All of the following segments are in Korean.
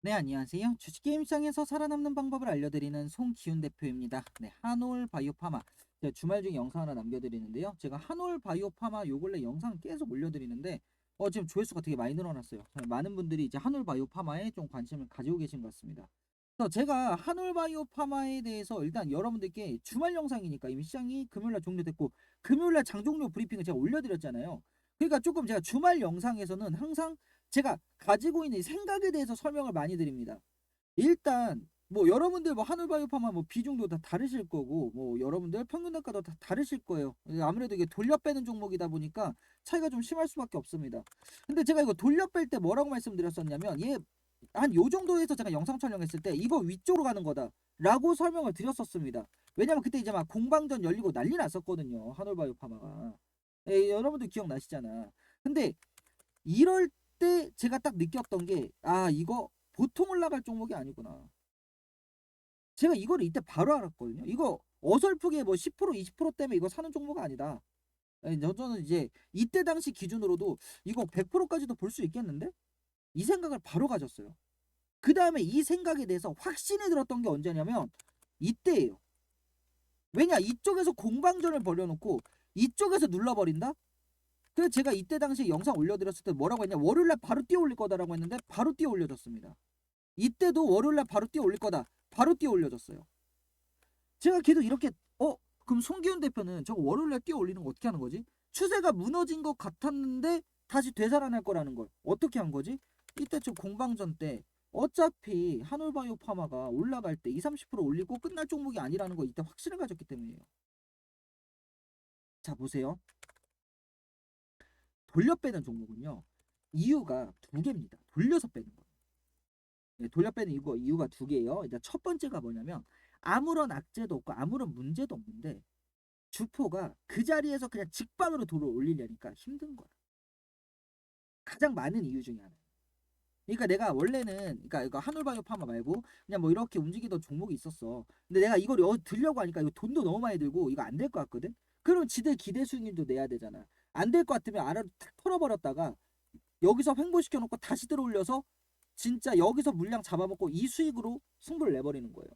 네, 안녕하세요. 주식게임시장에서 살아남는 방법을 알려드리는 송기훈 대표입니다. 네, 한올 바이오파마. 제가 주말 중에 영상 하나 남겨드리는데요. 제가 한올 바이오파마 요 근래 영상 계속 올려드리는데, 어, 지금 조회수가 되게 많이 늘어났어요. 많은 분들이 이제 한올 바이오파마에 좀 관심을 가지고 계신 것 같습니다. 그래서 제가 한올 바이오파마에 대해서 일단 여러분들께 주말 영상이니까 이미 시장이 금요일날 종료됐고, 금요일날 장 종료 브리핑을 제가 올려드렸잖아요. 그러니까 조금 제가 주말 영상에서는 항상 제가 가지고 있는 이 생각에 대해서 설명을 많이 드립니다. 일단 뭐 여러분들 뭐 한울바이오파마 뭐 비중도 다 다르실 거고 뭐 여러분들 평균 단가도 다 다르실 거예요. 아무래도 이게 돌려 빼는 종목이다 보니까 차이가 좀 심할 수밖에 없습니다. 근데 제가 이거 돌려 뺄 때 뭐라고 말씀드렸었냐면 얘 한 요 정도에서 제가 영상 촬영했을 때 이거 위쪽으로 가는 거다라고 설명을 드렸었습니다. 왜냐면 그때 이제 막 공방전 열리고 난리 났었거든요. 한울바이오파마가. 에, 여러분들 기억나시잖아. 근데 이럴 때 제가 딱 느꼈던 게, 아, 이거 보통 올라갈 종목이 아니구나. 제가 이거를 이때 바로 알았거든요. 이거 어설프게 뭐 10% 20% 때문에 이거 사는 종목 아니다. 에, 저는 이제 이때 당시 기준으로도 이거 100%까지도 볼 수 있겠는데? 이 생각을 바로 가졌어요. 그 다음에 이 생각에 대해서 확신이 들었던 게 언제냐면 이때예요. 왜냐 이쪽에서 공방전을 벌여놓고 이쪽에서 눌러버린다? 그래서 제가 이때 당시에 영상 올려드렸을 때 뭐라고 했냐 월요일날 바로 뛰어 올릴 거다라고 했는데 바로 뛰어 올려줬습니다. 이때도 월요일날 바로 뛰어 올릴 거다. 바로 뛰어 올려줬어요. 제가 계속 이렇게 어 그럼 송기훈 대표는 저거 월요일날 뛰어 올리는 거 어떻게 하는 거지? 추세가 무너진 것 같았는데 다시 되살아날 거라는 걸 어떻게 한 거지? 이때 저 공방전 때 어차피 한올바이오 파마가 올라갈 때 20, 30% 올리고 끝날 종목이 아니라는 거 이때 확신을 가졌기 때문이에요. 자 보세요. 돌려 빼는 종목은요. 이유가 두 개입니다. 돌려서 빼는 거예요. 네, 돌려 빼는 이유가, 이유가 두 개예요. 일단 첫 번째가 뭐냐면 아무런 악재도 없고 아무런 문제도 없는데 주포가 그 자리에서 그냥 직방으로 돌을 올리려니까 힘든 거야. 가장 많은 이유 중에 하나. 그러니까 내가 원래는 그러니까 이거 한올바이오 파마 말고 그냥 뭐 이렇게 움직이던 종목이 있었어. 근데 내가 이걸 여 들려고 하니까 이거 돈도 너무 많이 들고 이거 안 될 것 같거든. 그럼 지들 기대 수익률도 내야 되잖아. 안 될 것 같으면 알아로 탁 털어버렸다가 여기서 횡보시켜 놓고 다시 들어올려서 진짜 여기서 물량 잡아먹고 이 수익으로 승부를 내버리는 거예요.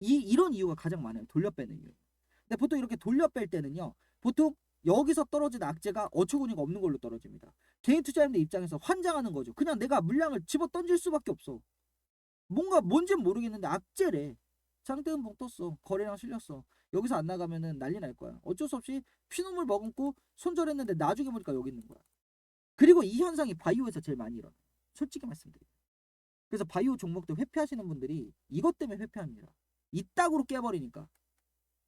이 이런 이유가 가장 많아요. 돌려 빼는 이유. 근데 보통 이렇게 돌려 뺄 때는요. 보통 여기서 떨어진 악재가 어처구니가 없는 걸로 떨어집니다. 개인 투자자들 입장에서 환장하는 거죠. 그냥 내가 물량을 집어 던질 수밖에 없어. 뭔가 뭔진 모르겠는데 악재래. 장대음봉 떴어. 거래량 실렸어. 여기서 안 나가면은 난리 날 거야. 어쩔 수 없이 피눈물 머금고 손절했는데 나중에 보니까 여기 있는 거야. 그리고 이 현상이 바이오에서 제일 많이 일어나. 솔직히 말씀드려요. 그래서 바이오 종목들 회피하시는 분들이 이것 때문에 회피합니다. 이따구로 깨버리니까.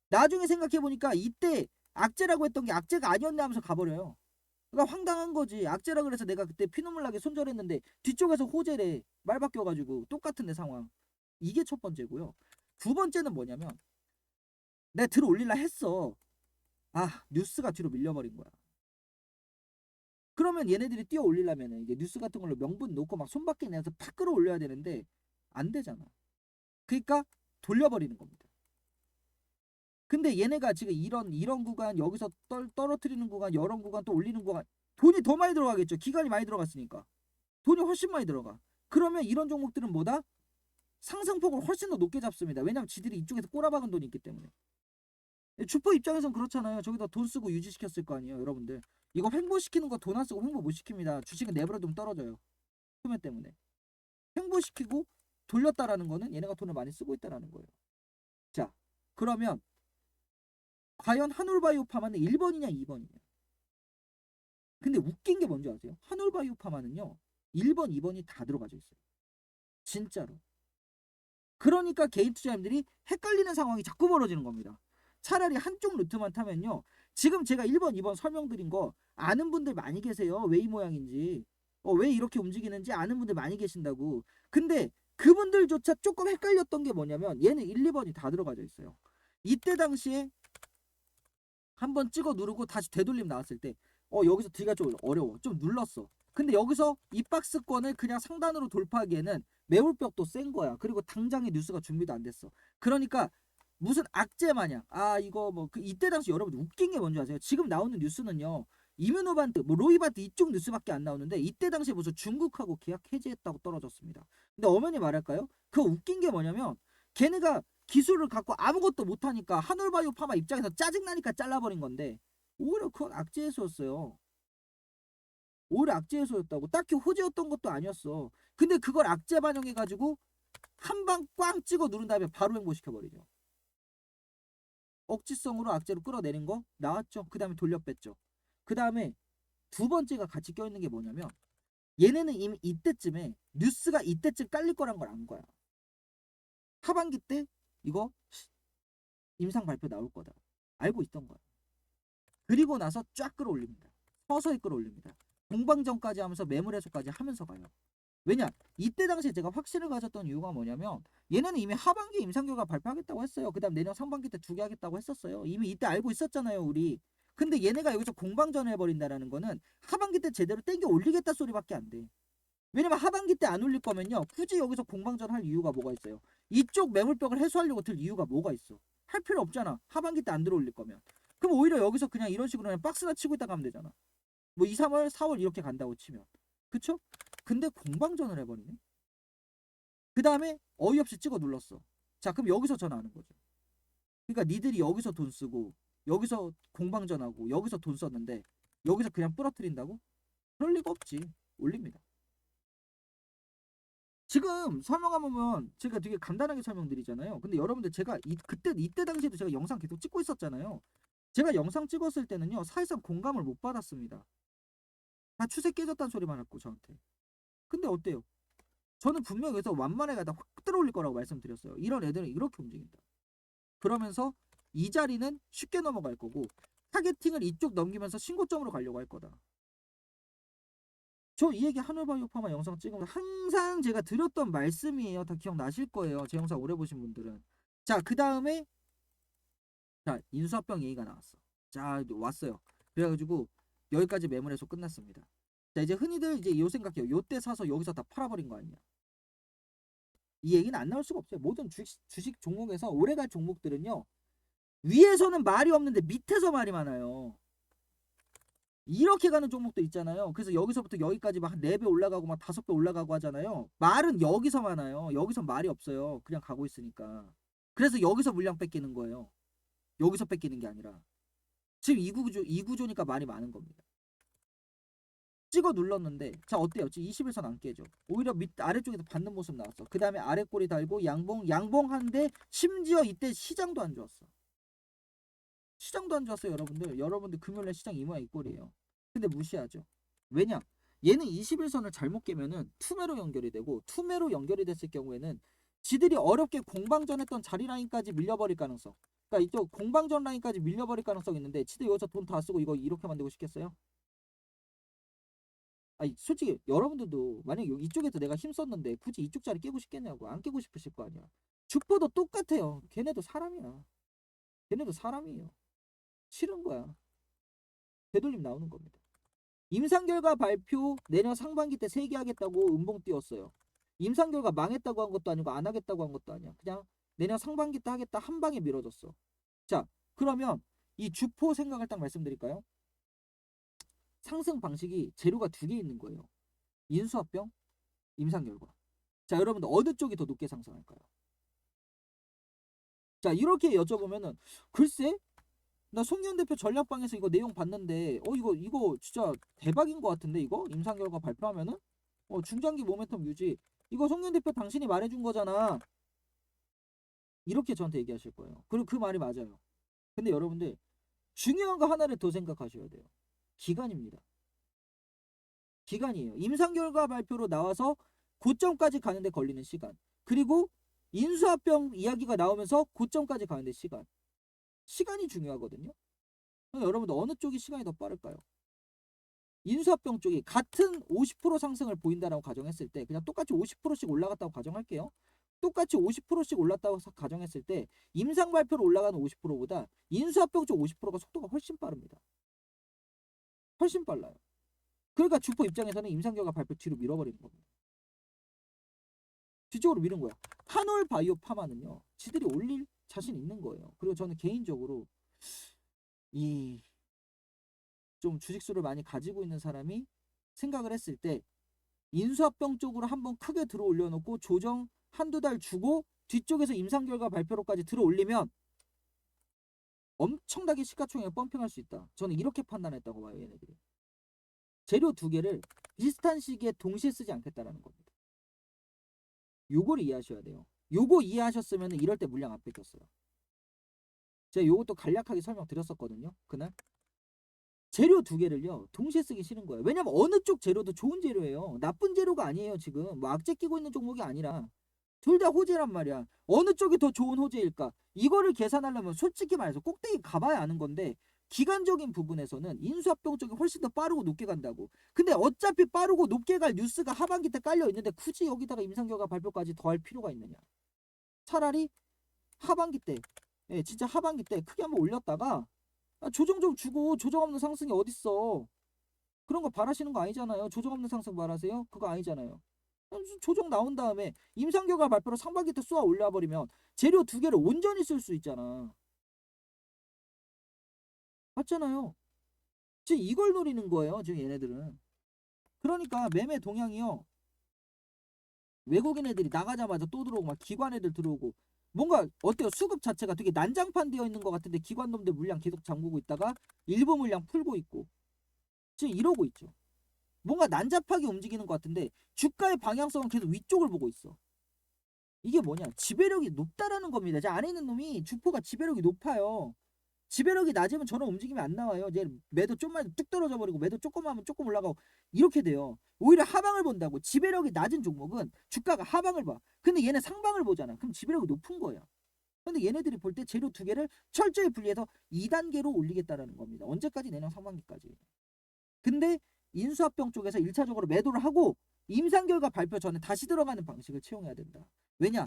나중에 생각해보니까 이때 악재라고 했던 게 악재가 아니었네 하면서 가버려요. 그러니까 황당한 거지. 악재라 그래서 내가 그때 피눈물 나게 손절했는데 뒤쪽에서 호재래. 말 바뀌어가지고 똑같은 내 상황. 이게 첫 번째고요. 두 번째는 뭐냐면 내가 들어 올릴라 했어. 아 뉴스가 뒤로 밀려버린 거야. 그러면 얘네들이 뛰어 올리려면 이제 뉴스 같은 걸로 명분 놓고 막 손밖에 내서 팍 끌어올려야 되는데 안 되잖아. 그러니까 돌려버리는 겁니다. 근데 얘네가 지금 이런 이런 구간 여기서 떨, 떨어뜨리는 구간 여러 구간 또 올리는 구간 돈이 더 많이 들어가겠죠. 기간이 많이 들어갔으니까 돈이 훨씬 많이 들어가. 그러면 이런 종목들은 뭐다? 상승폭을 훨씬 더 높게 잡습니다. 왜냐면 지들이 이쪽에서 꼬라박은 돈이 있기 때문에. 주포 입장에선 그렇잖아요. 저기다 돈 쓰고 유지시켰을 거 아니에요, 여러분들. 이거 횡보시키는 거 돈 안 쓰고 횡보 못 시킵니다. 주식은 내버려두면 떨어져요. 수면 때문에. 횡보시키고 돌렸다라는 거는 얘네가 돈을 많이 쓰고 있다라는 거예요. 자, 그러면 과연 한올바이오파마는 1번이냐 2번이냐? 근데 웃긴 게 뭔지 아세요? 한올바이오파마는요. 1번, 2번이 다 들어가져 있어요. 진짜로. 그러니까 개인 투자자들이 헷갈리는 상황이 자꾸 벌어지는 겁니다. 차라리 한쪽 루트만 타면요. 지금 제가 1번, 2번 설명드린 거 아는 분들 많이 계세요. 왜 이 모양인지. 어, 왜 이렇게 움직이는지 아는 분들 많이 계신다고. 근데 그분들조차 조금 헷갈렸던 게 뭐냐면 얘는 1, 2번이 다 들어가져 있어요. 이때 당시에 한번 찍어 누르고 다시 되돌림 나왔을 때 어, 여기서 뒤가 좀 어려워. 좀 눌렀어. 근데 여기서 이 박스권을 그냥 상단으로 돌파하기에는 매울벽도 센 거야. 그리고 당장의 뉴스가 준비도 안 됐어. 그러니까 무슨 악재 마냥 아 이거 뭐 그 이때 당시 여러분 웃긴 게 뭔지 아세요? 지금 나오는 뉴스는요. 이뮤노반트, 뭐 로이바트 이쪽 뉴스밖에 안 나오는데 이때 당시에 무슨 중국하고 계약 해지했다고 떨어졌습니다. 근데 엄연히 말할까요? 그 웃긴 게 뭐냐면 걔네가 기술을 갖고 아무것도 못하니까 한올바이오 파마 입장에서 짜증나니까 잘라버린 건데 오히려 그건 악재 해소였어요. 오히려 악재 해소였다고 딱히 호재였던 것도 아니었어. 근데 그걸 악재 반영해가지고 한 방 꽝 찍어 누른 다음에 바로 행보시켜버리죠. 억지성으로 악재로 끌어내린 거 나왔죠. 그 다음에 돌려 뺐죠. 그 다음에 두 번째가 같이 껴있는 게 뭐냐면 얘네는 이미 이때쯤에 뉴스가 이때쯤 깔릴 거란 걸 안 거야. 하반기 때 이거 임상 발표 나올 거다. 알고 있던 거야. 그리고 나서 쫙 끌어올립니다. 서서히 끌어올립니다. 공방전까지 하면서 매물 해소까지 하면서 가요. 왜냐? 이때 당시에 제가 확신을 가졌던 이유가 뭐냐면 얘네는 이미 하반기 임상 결과 발표하겠다고 했어요. 그 다음 내년 상반기 때 두 개 하겠다고 했었어요. 이미 이때 알고 있었잖아요, 우리. 근데 얘네가 여기서 공방전 해버린다라는 거는 하반기 때 제대로 땡겨 올리겠다 소리밖에 안 돼. 왜냐면 하반기 때 안 올릴 거면요. 굳이 여기서 공방전 할 이유가 뭐가 있어요? 이쪽 매물벽을 해소하려고 들 이유가 뭐가 있어? 할 필요 없잖아. 하반기 때 안 들어올릴 거면. 그럼 오히려 여기서 그냥 이런 식으로 그냥 박스나 치고 있다 가면 되잖아. 뭐 2, 3월, 4월 이렇게 간다고 치면. 그쵸? 근데 공방전을 해버리네. 그 다음에 어이없이 찍어 눌렀어. 자, 그럼 여기서 전화하는 거죠. 그러니까 니들이 여기서 돈 쓰고 여기서 공방전하고 여기서 돈 썼는데 여기서 그냥 부러뜨린다고? 그럴 리가 없지. 올립니다. 지금 설명하면 제가 되게 간단하게 설명드리잖아요. 근데 여러분들 제가 이, 그때 이때 당시에도 제가 영상 계속 찍고 있었잖아요. 제가 영상 찍었을 때는요 사실상 공감을 못 받았습니다. 다 추세 깨졌다는 소리만 했고 저한테. 근데 어때요? 저는 분명히 여기서 완만해 가다 확 들어올릴 거라고 말씀드렸어요. 이런 애들은 이렇게 움직인다. 그러면서 이 자리는 쉽게 넘어갈 거고 타겟팅을 이쪽 넘기면서 신고점으로 가려고 할 거다. 저 이 얘기 하늘바이오파마 영상 찍으면서 항상 제가 드렸던 말씀이에요. 다 기억나실 거예요. 제 영상 오래 보신 분들은. 자, 그 다음에 자 인수합병 얘기가 나왔어. 자 왔어요. 그래가지고 여기까지 매물에서 끝났습니다. 자 이제 흔히들 이제 요 생각해요. 요때 사서 여기서 다 팔아버린 거 아니야. 이 얘기는 안 나올 수가 없어요. 모든 주식, 주식 종목에서 오래갈 종목들은요. 위에서는 말이 없는데 밑에서 말이 많아요. 이렇게 가는 종목도 있잖아요. 그래서 여기서부터 여기까지 막 4배 올라가고 막 5배 올라가고 하잖아요. 말은 여기서 많아요. 여기서 말이 없어요. 그냥 가고 있으니까. 그래서 여기서 물량 뺏기는 거예요. 여기서 뺏기는 게 아니라. 지금 이 구조, 이 구조니까 말이 많은 겁니다. 찍어 눌렀는데 자 어때요? 지금 21선 안 깨져. 오히려 밑 아래쪽에서 받는 모습 나왔어. 그 다음에 아래 꼬리 달고 양봉 양봉한데 심지어 이때 시장도 안 좋았어. 시장도 안 좋았어요 여러분들. 여러분들 금요일에 시장 이 모양 이 꼴이에요. 근데 무시하죠. 왜냐? 얘는 21선을 잘못 깨면은 투매로 연결이 되고 투매로 연결이 됐을 경우에는 지들이 어렵게 공방전 했던 자리 라인까지 밀려버릴 가능성. 그러니까 이쪽 공방전 라인까지 밀려버릴 가능성이 있는데 지들 여기서 돈 다 쓰고 이거 이렇게 만들고 싶겠어요? 아니 솔직히 여러분들도 만약 이쪽에서 내가 힘썼는데 굳이 이쪽 자리 깨고 싶겠냐고 안 깨고 싶으실 거 아니야. 주포도 똑같아요. 걔네도 사람이야. 걔네도 사람이에요. 싫은 거야. 되돌림 나오는 겁니다. 임상 결과 발표 내년 상반기 때 세개 하겠다고 음봉 띄웠어요. 임상 결과 망했다고 한 것도 아니고 안 하겠다고 한 것도 아니야. 그냥 내년 상반기 때 하겠다 한 방에 밀어줬어. 자, 그러면 이 주포 생각을 딱 말씀드릴까요? 상승 방식이 재료가 두 개 있는 거예요. 인수합병, 임상 결과. 자, 여러분들 어느 쪽이 더 높게 상승할까요? 자, 이렇게 여쭤보면은 글쎄 나 송기현 대표 전략방에서 이거 내용 봤는데 어 이거 이거 진짜 대박인 것 같은데 이거? 임상 결과 발표하면은? 어 중장기 모멘텀 유지. 이거 송기현 대표 당신이 말해준 거잖아. 이렇게 저한테 얘기하실 거예요. 그리고 그 말이 맞아요. 근데 여러분들 중요한 거 하나를 더 생각하셔야 돼요 기간입니다 기간이에요 임상 결과 발표로 나와서 고점까지 가는데 걸리는 시간 그리고 인수합병 이야기가 나오면서 고점까지 가는데 시간 시간이 중요하거든요. 여러분들 어느 쪽이 시간이 더 빠를까요? 인수합병 쪽이 같은 50% 상승을 보인다라고 가정했을 때 그냥 똑같이 50%씩 올라갔다고 가정할게요. 똑같이 50%씩 올랐다고 사- 가정했을 때 임상 발표로 올라가는 50%보다 인수합병 쪽 50%가 속도가 훨씬 빠릅니다. 훨씬 빨라요. 그러니까 주포 입장에서는 임상 결과 발표 뒤로 밀어버리는 겁니다. 뒤쪽으로 미는 거야. 한올 바이오 파마는요. 지들이 올릴 자신 있는 거예요. 그리고 저는 개인적으로 이 좀 주식수를 많이 가지고 있는 사람이 생각을 했을 때 인수합병 쪽으로 한번 크게 들어 올려놓고 조정 한두 달 주고 뒤쪽에서 임상 결과 발표로까지 들어 올리면 엄청나게 시가총액 펌핑할 수 있다. 저는 이렇게 판단했다고 봐요, 얘네들이. 재료 두 개를 비슷한 시기에 동시에 쓰지 않겠다라는 겁니다. 요걸 이해하셔야 돼요. 요거 이해하셨으면 이럴 때 물량 안 뺏겼어요. 제가 요것도 간략하게 설명드렸었거든요. 그날. 재료 두 개를요 동시에 쓰기 싫은 거예요. 왜냐면 어느 쪽 재료도 좋은 재료예요. 나쁜 재료가 아니에요 지금. 뭐 악재 끼고 있는 종목이 아니라 둘 다 호재란 말이야. 어느 쪽이 더 좋은 호재일까? 이거를 계산하려면 솔직히 말해서 꼭대기 가봐야 아는 건데 기간적인 부분에서는 인수합병 쪽이 훨씬 더 빠르고 높게 간다고. 근데 어차피 빠르고 높게 갈 뉴스가 하반기 때 깔려 있는데 굳이 여기다가 임상결과 발표까지 더할 필요가 있느냐? 차라리 하반기 때, 예, 진짜 하반기 때 크게 한번 올렸다가 아, 조정 좀 주고 조정 없는 상승이 어딨어? 그런 거 바라시는 거 아니잖아요. 조정 없는 상승 바라세요? 그거 아니잖아요. 아, 조정 나온 다음에 임상 결과 발표로 상반기 때 쏘아 올려버리면 재료 두 개를 온전히 쓸 수 있잖아. 맞잖아요. 지금 이걸 노리는 거예요. 지금 얘네들은. 그러니까 매매 동향이요. 외국인 애들이 나가자마자 또 들어오고 막 기관 애들 들어오고 뭔가 어때요? 수급 자체가 되게 난장판 되어 있는 것 같은데 기관 놈들 물량 계속 잠그고 있다가 일부 물량 풀고 있고 지금 이러고 있죠. 뭔가 난잡하게 움직이는 것 같은데 주가의 방향성은 계속 위쪽을 보고 있어. 이게 뭐냐? 지배력이 높다라는 겁니다. 제 안에 있는 놈이 주포가 지배력이 높아요. 지배력이 낮으면 저런 움직임이 안 나와요. 이제 매도 좀만 뚝 떨어져 버리고 매도 조금 하면 조금 올라가고 이렇게 돼요. 오히려 하방을 본다고. 지배력이 낮은 종목은 주가가 하방을 봐. 근데 얘네 상방을 보잖아. 그럼 지배력이 높은 거예요. 근데 얘네들이 볼 때 재료 두 개를 철저히 분리해서 2단계로 올리겠다라는 겁니다. 언제까지 내년 상반기까지. 근데 인수합병 쪽에서 1차적으로 매도를 하고 임상 결과 발표 전에 다시 들어가는 방식을 채용해야 된다. 왜냐?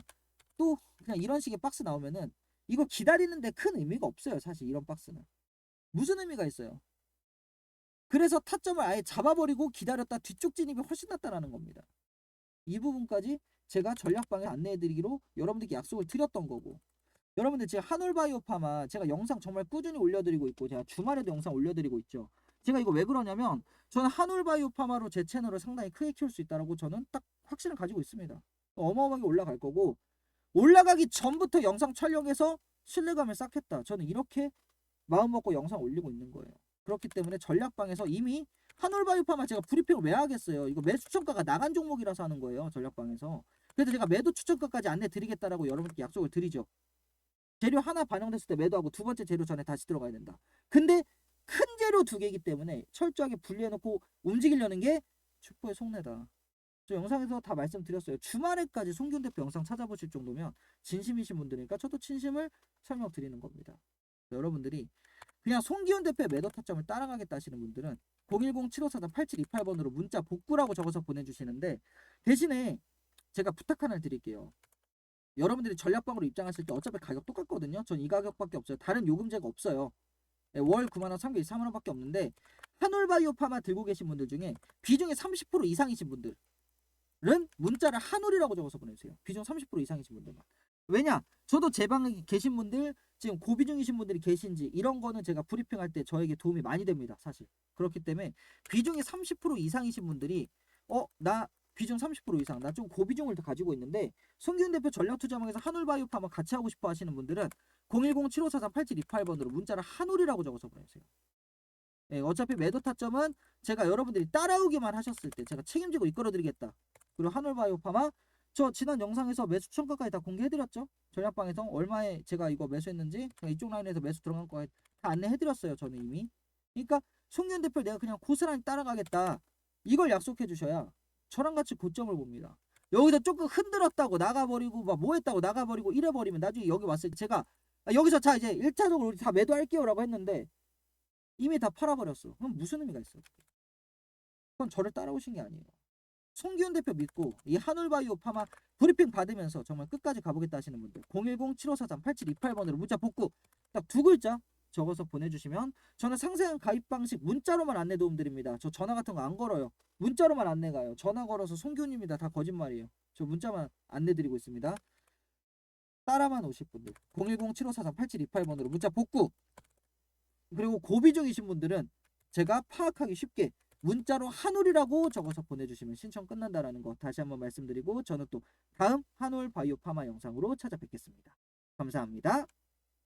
또 그냥 이런 식의 박스 나오면은 이거 기다리는데 큰 의미가 없어요. 사실 이런 박스는. 무슨 의미가 있어요? 그래서 타점을 아예 잡아버리고 기다렸다 뒤쪽 진입이 훨씬 낫다라는 겁니다. 이 부분까지 제가 전략방에 안내해드리기로 여러분들께 약속을 드렸던 거고 여러분들 제가 한올바이오파마 제가 영상 정말 꾸준히 올려드리고 있고 제가 주말에도 영상 올려드리고 있죠. 제가 이거 왜 그러냐면 저는 한올바이오파마로 제 채널을 상당히 크게 키울 수 있다라고 저는 딱 확신을 가지고 있습니다. 어마어마하게 올라갈 거고 올라가기 전부터 영상 촬영해서 신뢰감을 쌓겠다. 저는 이렇게 마음 먹고 영상 올리고 있는 거예요. 그렇기 때문에 전략방에서 이미 한올바이오파마 제가 브리핑을 왜 하겠어요. 이거 매수 추천가가 나간 종목이라서 하는 거예요. 전략방에서. 그래서 제가 매도 추천가까지 안내 드리겠다라고 여러분께 약속을 드리죠. 재료 하나 반영됐을 때 매도하고 두 번째 재료 전에 다시 들어가야 된다. 근데 큰 재료 두 개이기 때문에 철저하게 분리해놓고 움직이려는 게 슈퍼의 속내다. 저 영상에서 다 말씀드렸어요. 주말에까지 송균 대표 영상 찾아보실 정도면 진심이신 분들이니까 저도 진심을 설명드리는 겁니다. 여러분들이 그냥 송기훈 대표의 매도 타점을 따라가겠다 하시는 분들은 010-7543-8728번으로 문자 복구라고 적어서 보내주시는데 대신에 제가 부탁 하나 드릴게요. 여러분들이 전략방으로 입장하실 때 어차피 가격 똑같거든요. 전 이 가격밖에 없어요. 다른 요금제가 없어요. 네, 월 9만원, 3개월 3만원밖에 없는데 한올바이오 파마 들고 계신 분들 중에 비중이 30% 이상이신 분들은 문자를 한올이라고 적어서 보내주세요. 비중 30% 이상이신 분들만. 왜냐? 저도 제 방에 계신 분들 지금 고비중이신 분들이 계신지 이런 거는 제가 브리핑할 때 저에게 도움이 많이 됩니다. 사실. 그렇기 때문에 비중이 30% 이상이신 분들이 어 나 비중 30% 이상 나 좀 고비중을 더 가지고 있는데 송기훈 대표 전략투자망에서 한올바이오파마 같이 하고 싶어 하시는 분들은 010-7543-8728번으로 문자를 한올이라고 적어서 보내주세요. 예, 어차피 매도 타점은 제가 여러분들이 따라오기만 하셨을 때 제가 책임지고 이끌어드리겠다. 그리고 한올바이오 파마 저 지난 영상에서 매수 추천가까지 다 공개해드렸죠. 전략방에서 얼마에 제가 이거 매수했는지 이쪽 라인에서 매수 들어간 거 다 안내해드렸어요. 저는 이미. 그러니까 송윤 대표 내가 그냥 고스란히 따라가겠다. 이걸 약속해 주셔야 저랑 같이 고점을 봅니다. 여기서 조금 흔들었다고 나가버리고 막 뭐했다고 나가버리고 이래버리면 나중에 여기 왔을 때 제가 아, 여기서 자 이제 1차적으로 우리 다 매도할게요 라고 했는데 이미 다 팔아버렸어. 그럼 무슨 의미가 있어? 그건 저를 따라오신 게 아니에요. 송기훈 대표 믿고 이 한올바이오 파마 브리핑 받으면서 정말 끝까지 가보겠다 하시는 분들 010-7543-8728번으로 문자 복구 딱 두 글자 적어서 보내주시면 저는 상세한 가입 방식 문자로만 안내 도움 드립니다. 저 전화 같은 거 안 걸어요. 문자로만 안내 가요. 전화 걸어서 송기훈입니다. 다 거짓말이에요. 저 문자만 안내 드리고 있습니다. 따라만 오실 분들 010-7543-8728번으로 문자 복구 그리고 고비중이신 분들은 제가 파악하기 쉽게 문자로 한올이라고 적어서 보내주시면 신청 끝난다라는 거 다시 한번 말씀드리고 저는 또 다음 한올 바이오 파마 영상으로 찾아뵙겠습니다. 감사합니다.